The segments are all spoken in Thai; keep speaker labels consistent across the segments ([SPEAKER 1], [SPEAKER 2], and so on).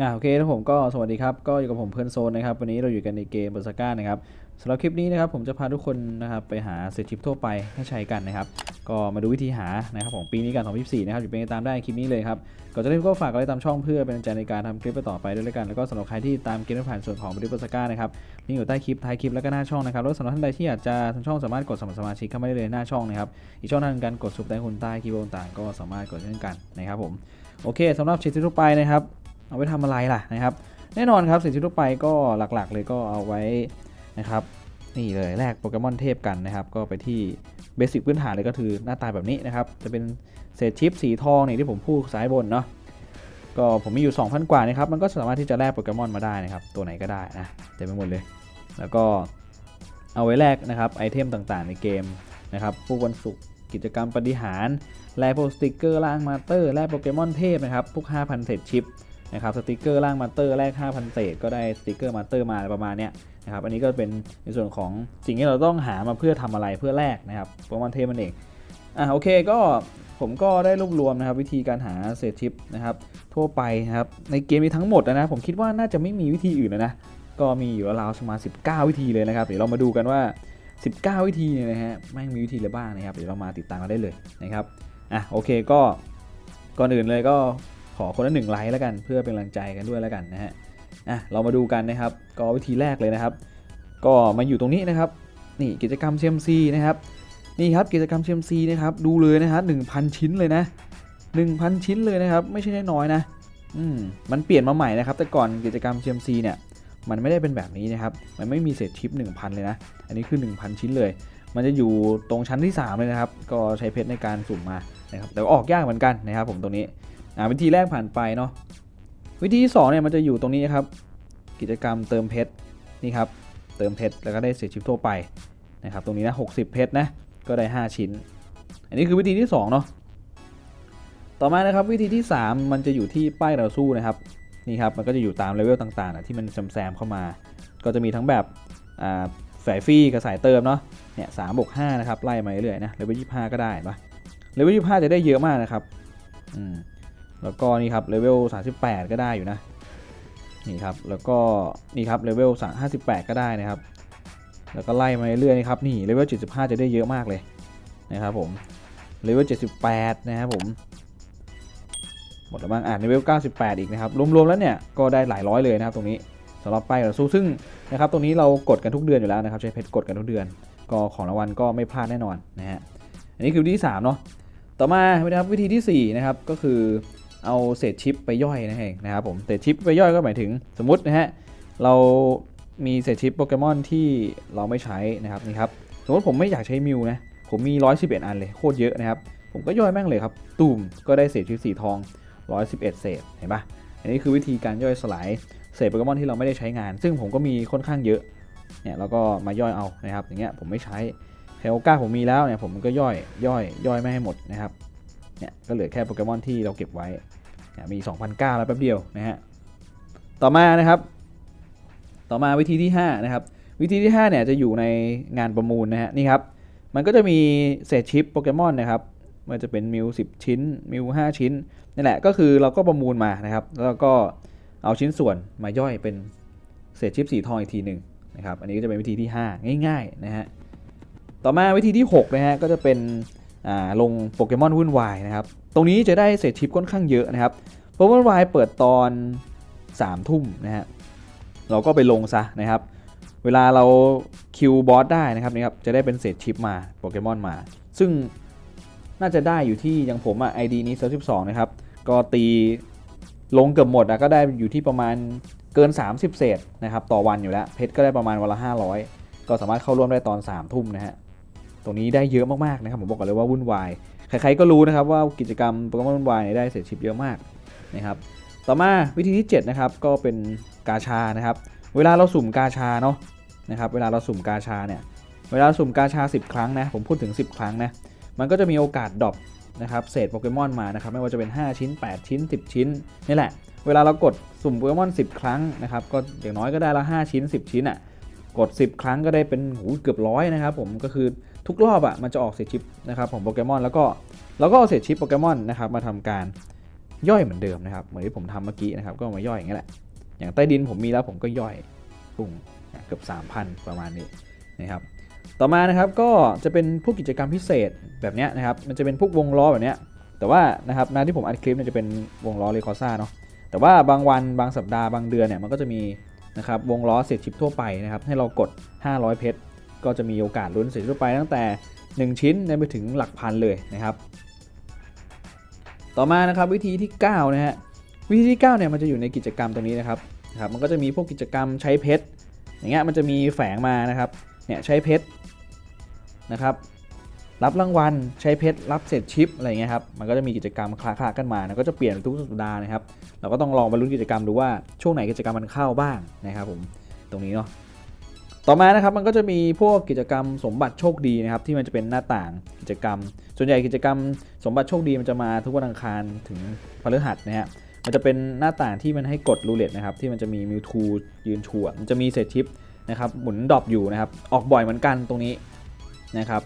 [SPEAKER 1] อ่าโอเคทุกผมก็สวัสดีครับ ก็อยู่กับผมเพื่อนโซนนะครับ วันนี้เราอยู่กันในเกมเบอร์สก้านะครับสำหรับคลิปนี้นะครับผมจะพาทุกคนนะครับไปหาเศษชิปทั่วไปให้ใช้กันนะครับ ก็มาดูวิธีหานะครับของปีนี้กัน2024 นะครับอยู่เป็นตามได้คลิปนี้เลยครับก่อนจะเริ่มก็ฝากกดไลค์ตามช่องเพื่อเป็นกำลังใจในการทำคลิปต่อไปด้วยแล้วกัน แล้วก็สำหรับใครที่ตามเกมผ่านส่วนของบริษัทสก้านะครับลิงก์อยู่ใต้คลิปท้ายคลิปแล้วก็หน้าช่องนะครับแล้วสำหรับท่านใดที่อยากจะทางช่องสามารถกดสมัครสมาชิกเข้ามาได้เลยหน้าช่องนะครับอีกช่องทางการกดซุปได้คุณใต้คลิปต่างๆก็สามารถกดเช่นกันนะครับผมโอเคสำหรับชิปทั่วไปนะครับ เอาไว้ทำอะไรล่ะนะครับ แน่นอนครับสิ่งที่ทั่วไปก็หลักๆ เลยก็เอาไว้นะครับนี่เลยแลกโปเกมอนเทพกันนะครับ ก็ไปที่เบสิกพื้นฐานเลยก็คือหน้าตาแบบนี้นะครับ จะเป็นเศษชิปสีทองนี่ที่ผมพูดซ้ายบนเนาะก็ผมมีอยู่ 2,000 กว่านะครับ มันก็สามารถที่จะแลกโปเกมอนมาได้นะครับ ตัวไหนก็ได้นะเต็มไปหมดเลย แล้วก็เอาไว้แลกนะครับไอเทมต่างๆในเกมนะครับพวกวันศุกร์กิจกรรมปฏิหารแลกพวกสติกเกอร์ล่างมาเตอร์แลกโปเกมอนเทพนะครับพวก 5,000 เศษชิป นะครับสติกเกอร์ล่างมาเตอร์แรก 5,000เศษก็ได้สติกเกอร์มาเตอร์มาประมาณเนี้ยนะครับอันนี้ก็เป็นในส่วนของสิ่งที่เราต้องหามาเพื่อทำอะไรเพื่อแลกนะครับโปเกมอนเทมันเองอะโอเคก็ผมก็ได้รวบรวมนะครับวิธีการหาเศษชิปนะครับทั่วไปนะครับในเกมนี้ทั้งหมดนะผมคิดว่าน่าจะไม่มีวิธีอื่นนะก็มีอยู่ราวๆประมาณ19 วิธีเลยนะครับเดี๋ยวเรามาดูกันว่า 19 วิธีเนี่ยนะฮะแม่งมีวิธีอะไรบ้างนะครับเดี๋ยวเรามาติดตามกันได้เลยนะครับอะโอเคก็ก่อนอื่นเลยก็ ขอคนละหนึ่งไลค์แล้วกัน เพื่อเป็นกำลังใจกันด้วยแล้วกันนะฮะอะเรามาดูกันนะครับ ก็วิธีแรกเลยนะครับ ก็มาอยู่ตรงนี้นะครับ นี่กิจกรรม CMC นะครับนี่ครับกิจกรรม CMC นะครับดูเลยนะฮะ1,000ชิ้นเลยนะ1,000ชิ้นเลยนะครับ ไม่ใช่น้อยๆนะอืมมันเปลี่ยนมาใหม่นะครับ แต่ก่อนกิจกรรม CMC เนี่ยมันไม่ได้เป็นแบบนี้นะครับ มันไม่มีเศษชิป 1,000 เลยนะ อันนี้คือ 1,000 ชิ้นเลย มันจะอยู่ตรงชั้นที่ 3 เลยนะครับ ก็ใช้เพชรในการสุ่มมานะครับ แต่ออกยากเหมือนกันนะครับผมตรงนี้ อ่าวิธีแรกผ่านไปเนาะวิธีที่2เนี่ยมันจะอยู่ตรงนี้ครับ กิจกรรมเติมเพชรนี่ครับเติมเพชรแล้วก็ได้เศษชิปทั่วไปนะครับตรงนี้นะ60 เพชรนะก็ได้ 5 ชิ้น อันนี้คือวิธีที่2เนาะต่อมานะครับวิธีที่ 3 มันจะอยู่ที่ป้ายเราสู้นะครับนี่ครับมันก็จะอยู่ตามเลเวลต่างๆนะที่มันแซมเข้ามา ก็จะมีทั้งแบบสายฟรีกับสายเติมเนาะเนี่ยสามบวกห้านะครับไล่มาเรื่อยๆนะเลเวลยี่ห้าก็ได้ปะเลเวลยี่ห้าจะได้เยอะมากนะครับอืม แล้วก็นี่ครับเลเวล38 ก็ได้อยู่นะนี่ครับแล้วก็นี่ครับเลเวล58 ก็ได้นะครับ แล้วก็ไล่มาเรื่อยๆนะครับนี่เลเวล75 จะได้เยอะมากเลยนะครับผมเลเวล78 นะครับผมหมดแล้วบ้างอ่านเลเวล98 อีกนะครับรวมๆแล้วเนี่ยก็ได้หลายร้อยเลยนะครับตรงนี้สำหรับป้ายต่อสู้ซึ่งนะครับตรงนี้เรากดกันทุกเดือนอยู่แล้วนะครับใช้เพชรกดกันทุกเดือน ก็ของรางวัลก็ไม่พลาดแน่นอนนะฮะอันนี้คือวิธีที่3เนาะต่อมานะครับวิธีที่4นะครับก็คือ เอาเศษชิปไปย่อยนั่นเองนะครับผมเศษชิปไปย่อยก็หมายถึงสมมตินะฮะเรามีเศษชิปโปเกมอนที่เราไม่ใช้นะครับนี่ครับสมมติผมไม่อยากใช้มิวนะผมมี 111 อันเลยโคตรเยอะนะครับ ผมก็ย่อยแม่งเลยครับตูมก็ได้เศษชิปสีทอง 111 เศษเห็นปะอันนี้คือวิธีการย่อยสลายเศษโปเกมอนที่เราไม่ได้ใช้งาน ซึ่งผมก็มีค่อนข้างเยอะเนี่ยแล้วก็มาย่อยเอานะครับอย่างเงี้ยผมไม่ใช้เทโอก้าผมมีแล้วเนี่ยผมก็ย่อยย่อยย่อยไม่ให้หมดนะครับ เนี่ยก็เหลือแค่โปเกมอนที่เราเก็บไว้มี 2,009แล้วแป๊บเดียวนะฮะต่อมานะครับต่อมาวิธีที่5นะครับวิธีที่5เนี่ยจะอยู่ในงานประมูลนะฮะนี่ครับมันก็จะมีเศษชิปโปเกมอนนะครับมันจะเป็นมิว10 ชิ้นมิว5ชิ้นนี่แหละก็คือเราก็ประมูลมานะครับแล้วก็เอาชิ้นส่วนมาย่อยเป็นเศษชิปสีทองอีกทีหนึ่งนะครับอันนี้ก็จะเป็นวิธีที่ 5 ง่ายๆนะฮะต่อมาวิธีที่6นะฮะก็จะเป็น ลงโปเกมอนวุ่นวายนะครับ ตรงนี้จะได้เศษชิปค่อนข้างเยอะนะครับโปเกมอนวายเปิดตอน3ทุ่มนะฮะเราก็ไปลงซะนะครับ เวลาเราคิวบอสได้นะครับนี่ครับจะได้เป็นเศษชิปมาโปเกมอนมา ซึ่งน่าจะได้อยู่ที่อย่างผมอะ่ะ ID นี้32นะครับ ก็ตีลงเกือบหมดอะก็ได้อยู่ที่ประมาณเกิน 30 เศษนะครับต่อวันอยู่แล้ว เพชรก็ได้ประมาณวันละ500 ก็สามารถเข้าร่วมได้ตอน3ทุ่มนะฮะ รงนี้ได้เยอะมากๆนะครับผมบอกกันเลยว่าวุ่นวายใครๆก็รู้นะครับว่ากิจกรรมโปเกมอนวุ่นวายได้เศษชิปเยอะมากนะครับต่อมาวิธีที่7นะครับก็เป็นกาชานะครับเวลาเราสุ่มกาชาเนาะนะครับเวลาเราสุ่มกาชาเนี่ยเวลาสุ่มกาชา 10 ครั้งนะผมพูดถึง 10 ครั้งนะมันก็จะมีโอกาสดรอปนะครับเศษโปเกมอนมานะครับไม่ว่าจะเป็น 5 ชิ้น 8 ชิ้น 10 ชิ้นนี่แหละ เวลาเรากดสุ่มโปเกมอน 10 ครั้งนะครับก็อย่างน้อยก็ได้ละ 5 ชิ้น 10 ชิ้นอะ่ะกด 10 ครั้งก็ได้เป็นหูเกือบร้อยนะครับผมก็คือ ทุกรอบอะ่ะมันจะออกเศษชิปนะครับของโปเกมอนแล้วก็แล้วก็เอาเศษชิปโปเกมอนนะครับมาทำการย่อยเหมือนเดิมนะครับเหมือนที่ผมทำเมื่อกี้นะครับก็มาย่อยอย่างนี้แหละ อย่างใต้ดินผมมีแล้วผมก็ย่อยปุ้งอะเกือบ 3,000 ประมาณนี้นะครับต่อมานะครับก็จะเป็นพวกกิจกรรมพิเศษแบบเนี้ยนะครับมันจะเป็นพวกวงล้อแบบเนี้ยแต่ว่านะครับหน้าที่ผมอัดคลิปเนี่ยจะเป็นวงล้อเรคอซ่าเนาะแต่ว่าบางวันบางสัปดาห์บางเดือนเนี่ยมันก็จะมีนะครับวงล้อเศษชิปทั่วไปนะครับให้เรากด 500 เพชร ก็จะมีโอกาสลุ้นเศษชิปทั่วไปตั้งแต่ 1 ชิ้นไปถึงหลักพันเลยนะครับ ต่อมานะครับวิธีที่9นะฮะวิธีที่9เนี่ยมันจะอยู่ในกิจกรรมตรงนี้นะครับนะครับมันก็จะมีพวกกิจกรรมใช้เพชรอย่างเงี้ยมันจะมีแฝงมานะครับเนี่ยใช้เพชรนะครับรับรางวัลใช้เพชรรับเศษชิปอะไรเงี้ยครับมันก็จะมีกิจกรรมคลาๆกันมานะก็จะเปลี่ยนทุกสัปดาห์นะครับเราก็ต้องลองไปลุ้นกิจกรรมดูว่าช่วงไหนกิจกรรมมันเข้าบ้างนะครับผมตรงนี้เนาะ ต่อมานะครับมันก็จะมีพวกกิจกรรมสมบัติโชคดีนะครับที่มันจะเป็นหน้าต่างกิจกรรม ส่วนใหญ่กิจกรรมสมบัติโชคดีมันจะมาทุกวันอังคารถึงพฤหัสนะฮะมันจะเป็นหน้าต่างที่มันให้กดรูเล็ตนะครับที่มันจะมีมิวทูยืนชัวมันจะมีเศษชิปนะครับหมุนดรอปอยู่นะครับออกบ่อยเหมือนกันตรงนี้นะครับ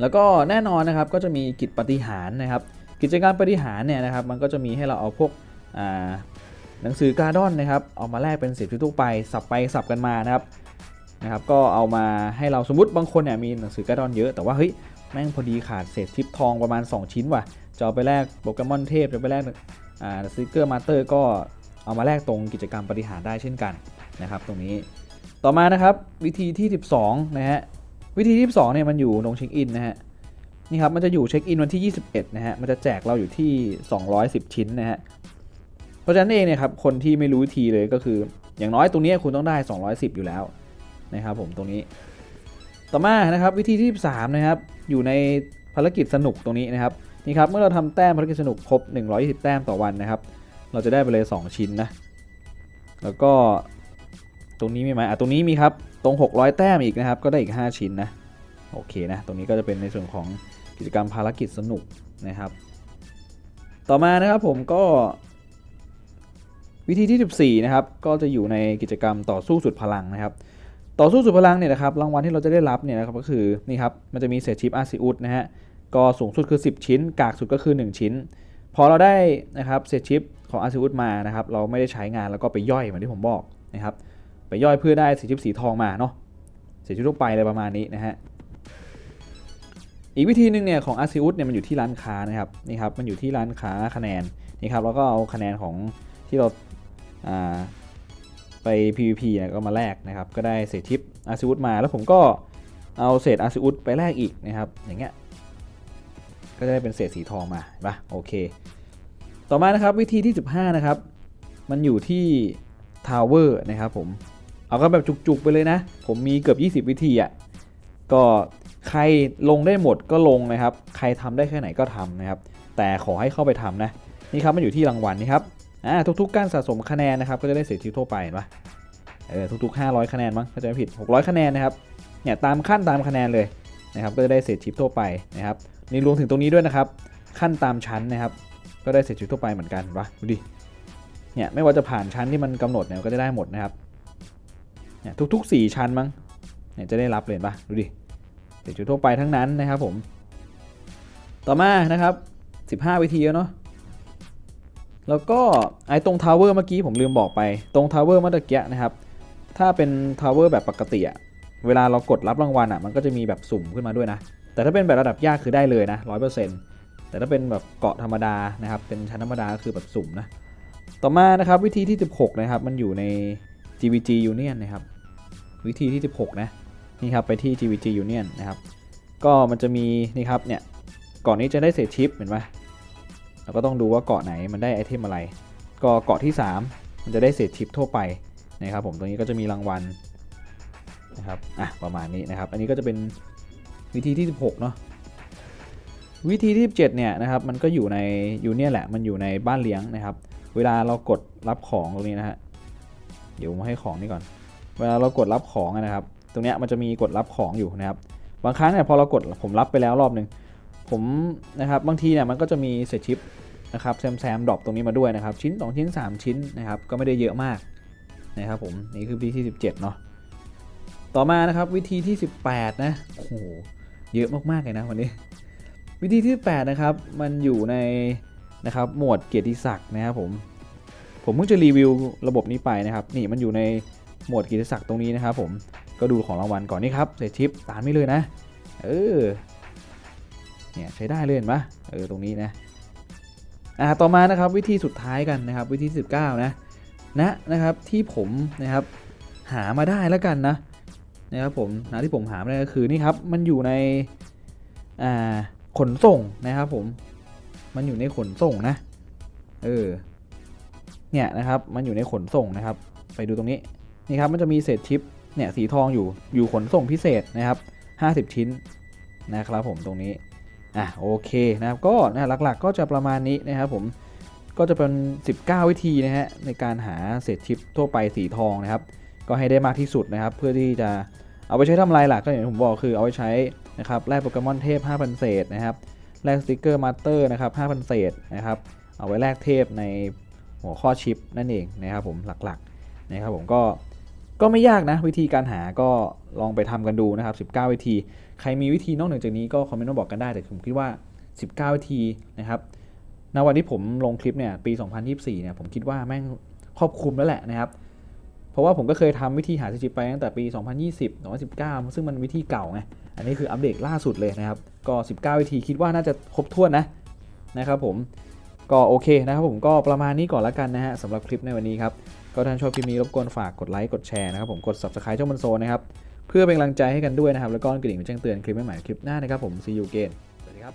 [SPEAKER 1] แล้วก็แน่นอนนะครับก็จะมีกิจปฏิหารนะครับ กิจกรรมปฏิหารเนี่ยนะครับมันก็จะมีให้เราเอาพวก หนังสือการ์ดอนนะครับเอามาแลกเป็นสิทธิ์ทั่วไปสับไปสับกันมานะครับนะครับก็เอามาให้เราสมมติบางคนเนี่ยมีหนังสือการ์ดอนเยอะแต่ว่าเฮ้ยแม่งพอดีขาดเศษชิปทองประมาณ 2 ชิ้นว่ะจะเอาไปแลกโปเกมอนเทพจะไปแลกอ่าสติกเกอร์มาสเตอร์ก็เอามาแลกตรงกิจกรรมปฏิหารได้เช่นกันนะครับตรงนี้ต่อมานะครับวิธีที่ 12นะฮะวิธีที่ 12เนี่ยมันอยู่ตรงเช็คอินนะฮะนี่ครับมันจะอยู่เช็คอินวันที่ 21นะฮะมันจะแจกเราอยู่ที่ 210 ชิ้นนะฮะ เพราะฉะนั้นเองเนี่ยครับคนที่ไม่รู้วิธีเลยก็คือ อย่างน้อยตรงนี้คุณต้องได้ 210 อยู่แล้วนะครับผมตรงนี้ต่อมานะครับวิธีที่3นะครับอยู่ในภารกิจสนุกตรงนี้นะครับนี่ครับเมื่อเราทำแต้มภารกิจสนุกครบ 120 แต้มต่อวันนะครับ เราจะได้ไปเลย 2 ชิ้นนะแล้วก็ตรงนี้มีไหมอะตรงนี้มีครับตรง 600 แต้มอีกนะครับ ก็ได้อีก 5 ชิ้นนะโอเคนะตรงนี้ก็จะเป็นในส่วนของกิจกรรมภารกิจสนุกนะครับ ต่อมานะครับผมก็ วิธีที่ 14นะครับก็จะอยู่ในกิจกรรมต่อสู้สุดพลังนะครับ ต่อสู้สุดพลังเนี่ยนะครับรางวัลที่เราจะได้รับเนี่ยนะครับก็คือนี่ครับมันจะมีเศษชิปอาซิอุสนะฮะก็สูงสุดคือ 10 ชิ้น กากสุดก็คือ 1 ชิ้น พอเราได้นะครับเศษชิปของอาซิอุสมานะครับเราไม่ได้ใช้งานแล้วก็ไปย่อยเหมือนที่ผมบอกนะครับไปย่อยเพื่อได้เศษชิปสีทองมาเนาะเศษชิปทั่วไปอะไรประมาณนี้นะฮะอีกวิธีหนึ่งเนี่ยของ a r c e u s เนี่ยมันอยู่ที่ร้านค้านะครับนี่ครับมันอยู่ที่ร้านค้าคะแนนนี่ครับแล้วก็เอาคะแนนของที่เรา ไป PVP นี่ยก็มาแลกนะครับ ก็ได้เศษทิป a r c e u s มา แล้วผมก็เอาเศษ a r c e u s ไปแลกอีกนะครับ อย่างเงี้ย ก็จะได้เป็นเศษสีทองมาเห็นปะโอเค ต่อมานะครับวิธีที่ 15 นะครับ มันอยู่ที่ Tower นะครับผม เอาก็แบบจุกๆไปเลยนะ ผมมีเกือบ 20 วิธีอะ ก็ใครลงได้หมดก็ลงนะครับ ใครทำได้แค่ไหนก็ทำนะครับ แต่ขอให้เข้าไปทำนะ นี่ครับมันอยู่ที่รางวัลนี่ครับ อ่าทุกๆ การสะสมคะแนนนะครับก็จะได้เสียชีวิตทั่วไปเห็นปะเออทุกๆ 500 คะแนนมั้งถ้าจะไม่ผิด 600 คะแนนนะครับเนี่ยตามขั้นตามคะแนนเลยนะครับก็จะได้เศษชิปทั่วไปนะครับนี่รวมถึงตรงนี้ด้วยนะครับ ขั้นตามชั้นนะครับ ก็ได้เศษชิปทั่วไปเหมือนกันวะดูดิเนี่ยไม่ว่าจะผ่านชั้นที่มันกำหนดเนี่ยก็จะได้หมดนะครับเนี่ยทุก ๆ 4 ชั้นมั้งเนี่ยจะได้รับเลยปะดูดิเศษจุดทั่วไปทั้งนั้นนะครับผม ต่อมานะครับ 15 วิธีแล้วเนาะ แล้วก็ไอ้ตรงทาวเวอร์เมื่อกี้ผมลืมบอกไปตรงทาวเวอร์เมื่อกี้นะครับ ถ้าเป็นทาวเวอร์แบบปกติอะเวลาเรากดรับรางวัลอะมันก็จะมีแบบสุ่มขึ้นมาด้วยนะ แต่ถ้าเป็นแบบระดับยากคือได้เลยนะ100%แต่ถ้าเป็นแบบเกาะธรรมดานะครับ เป็นชั้นธรรมดาก็คือแบบสุ่มนะ ต่อมานะครับวิธีที่ 16 นะครับ มันอยู่ใน GVG Union นะครับ วิธีที่ 16 นะนี่ครับไปที่ GVG Union นะครับ ก็มันจะมีนี่ครับเนี่ยเกาะนี้จะได้เศษชิปเห็นไหม เราก็ต้องดูว่าเกาะไหนมันได้ไอเทมอะไร ก็เกาะที่ 3 มันจะได้เศษชิปทั่วไปนะครับผมตรงนี้ก็จะมีรางวัลนะครับอะประมาณนี้นะครับ อันนี้ก็จะเป็นวิธีที่ 16 เนาะวิธีที่ 17 เนี่ยนะครับมันก็อยู่ในยูเนียแหละมันอยู่ในบ้านเลี้ยงนะครับ เวลาเรากดรับของตรงนี้นะฮะเดี๋ยวมาให้ของนี่ก่อน เวลาเรากดรับของนะครับ ตรงเนี้ยมันจะมีกดรับของอยู่นะครับ บางครั้งเนี่ยพอเรากดผมรับไปแล้วรอบหนึ่งผมนะครับบางทีเนี่ยมันก็จะมีเศษชิป นะครับแซมแซมดรอปตรงนี้มาด้วยนะครับ ชิ้น 2 ชิ้น 3 ชิ้นนะครับ ก็ไม่ได้เยอะมากนะครับผม นี่คือวิธีที่ 17 เนาะต่อมานะครับวิธีที่ 18 นะโอ้โหเยอะมากๆเลยนะวันนี้ วิธีที่ 8 นะครับ มันอยู่ในนะครับหมวดเกียรติศักดิ์นะครับผมผมเพิ่งจะรีวิวระบบนี้ไปนะครับ นี่มันอยู่ในหมวดเกียรติศักดิ์ตรงนี้นะครับ ผมก็ดูของรางวัลก่อนนี่ครับเศษชิปตามไม่เลยนะ เออเนี่ยใช้ได้เลยเห็นปะเออตรงนี้นะ อ่าต่อมานะครับวิธีสุดท้ายกันนะครับวิธี 19 นะนะนะครับที่ผมนะครับหามาได้แล้วกันนะนะครับผมนะที่ผมหามาได้ก็คือนี่ครับมันอยู่ในอ่าขนส่งนะครับผมมันอยู่ในขนส่งนะเออเนี่ยนะครับมันอยู่ในขนส่งนะครับ ไปดูตรงนี้นี่ครับมันจะมีเศษชิปเนี่ยสีทองอยู่อยู่ขนส่งพิเศษนะครับ 50 ชิ้นนะครับผมตรงนี้ อะโอเคนะครับก็นะหลักๆ ก็จะประมาณนี้นะครับผมก็จะเป็น 19 วิธีนะฮะในการหาเศษชิปทั่วไปสีทองนะครับ ก็ให้ได้มากที่สุดนะครับ เพื่อที่จะเอาไปใช้ทำลายหลักก็อย่างที่ผมบอกคือเอาไปใช้นะครับแลกโปเกมอนเทพ 5,000 เศษนะครับแลกสติกเกอร์มาสเตอร์นะครับ 5,000 เศษนะครับ เอาไว้แลกเทพในหัวข้อชิปนั่นเองนะครับผมหลักๆนะครับผมก็ก็ไม่ยากนะวิธีการหาก็ลองไปทำกันดูนะครับ 19 วิธี ใครมีวิธีนอกเหนือจากนี้ก็คอมเมนต์มาบอกกันได้ แต่ผมคิดว่า 19 วิธีนะครับณวันที่ผมลงคลิปเนี่ยปี 2024 เนี่ยผมคิดว่าแม่งครอบคลุมแล้วแหละนะครับ เพราะว่าผมก็เคยทำวิธีหาสจิปไปตั้งแต่ปี 2020 2019 ซึ่งมันวิธีเก่าไง อันนี้คืออัปเดตล่าสุดเลยนะครับ ก็ 19 วิธีคิดว่าน่าจะครบถ้วนนะนะครับผม ก็โอเคนะครับผมก็ประมาณนี้ก่อนละกันนะฮะสำหรับคลิปในวันนี้ครับ ก็ถ้านชอบคลิปนี้รบกวนฝากกดไลค์กดแชร์นะครับผมกด subscribe ช่องมันโซนะครับ เพื่อเป็นกำลังใจให้กันด้วยนะครับ แล้วก็กระดิ่งแจ้งเตือนคลิปใหม่ๆคลิปหน้านะครับผม see you again สวัสดีครับ